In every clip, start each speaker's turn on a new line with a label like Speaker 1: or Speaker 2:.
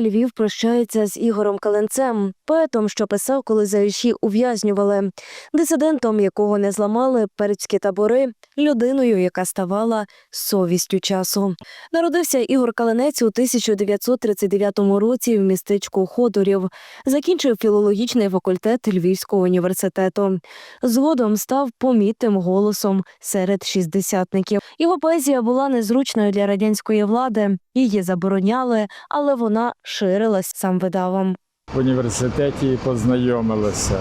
Speaker 1: Львів прощається з Ігорем Каленцем, поетом, що писав, коли заїжджі ув'язнювали, дисидентом, якого не зламали перецькі табори, людиною, яка ставала совістю часу. Народився Ігор Каленець у 1939 році в містечку Ходорів. Закінчив філологічний факультет Львівського університету. Згодом став помітним голосом серед шістдесятників. Його поезія була незручною для радянської влади. Її забороняли, але вона ширилась сам видавом.
Speaker 2: В університеті познайомилися.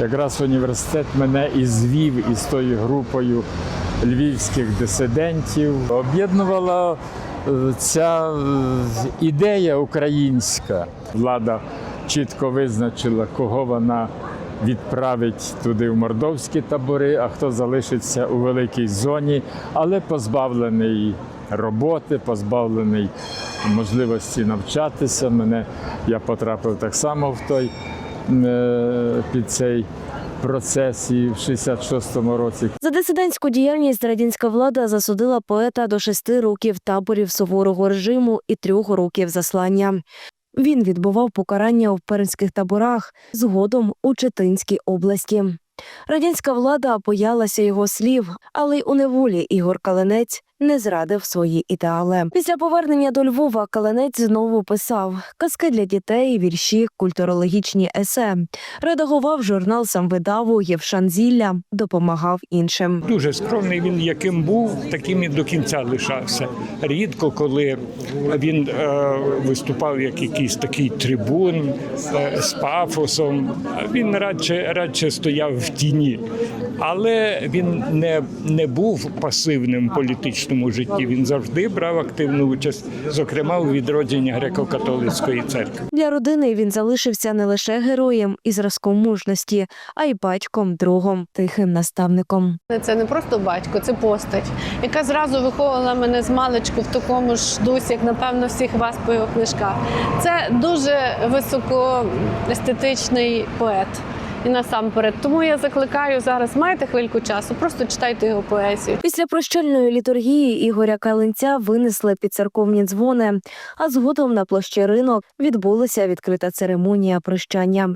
Speaker 2: Якраз університет мене і звів із тою групою львівських дисидентів. Об'єднувала е, ця е, ідея українська. Влада чітко визначила, кого вона відправить туди в мордовські табори, а хто залишиться у великій зоні, але позбавлений роботи, позбавлений можливості навчатися. Мене я потрапив так само в той е, під цей процес в 66-му році.
Speaker 1: За дисидентську діяльність радянська влада засудила поета до шести років таборів суворого режиму і трьох років заслання. Він відбував покарання у пермських таборах, згодом у Читинській області. Радянська влада боялася його слів, але й у неволі Ігор Каленець не зрадив свої ідеали. Після повернення до Львова Каленець знову писав казки для дітей, вірші, культурологічні есе. Редагував журнал самвидаву Євшан Зілля, допомагав іншим.
Speaker 3: Дуже скромний він, яким був, таким і до кінця лишався. Рідко, коли він е, виступав як якийсь такий трибун е, з пафосом, він радше, радше стояв в тіні. Але він не, не був пасивним в політичному житті. Він завжди брав активну участь, зокрема у відродженні греко-католицької церкви.
Speaker 1: Для родини він залишився не лише героєм і зразком мужності, а й батьком, другом, тихим наставником.
Speaker 4: Це не просто батько, це постать, яка зразу виховувала мене з маличку в такому ж дусі, як напевно всіх вас по його книжках. Це дуже високоестетичний поет. І насамперед, тому я закликаю зараз, маєте хвильку часу, просто читайте його поезію.
Speaker 1: Після прощальної літургії Ігоря Калинця винесли під церковні дзвони, а згодом на площі ринок відбулася відкрита церемонія прощання.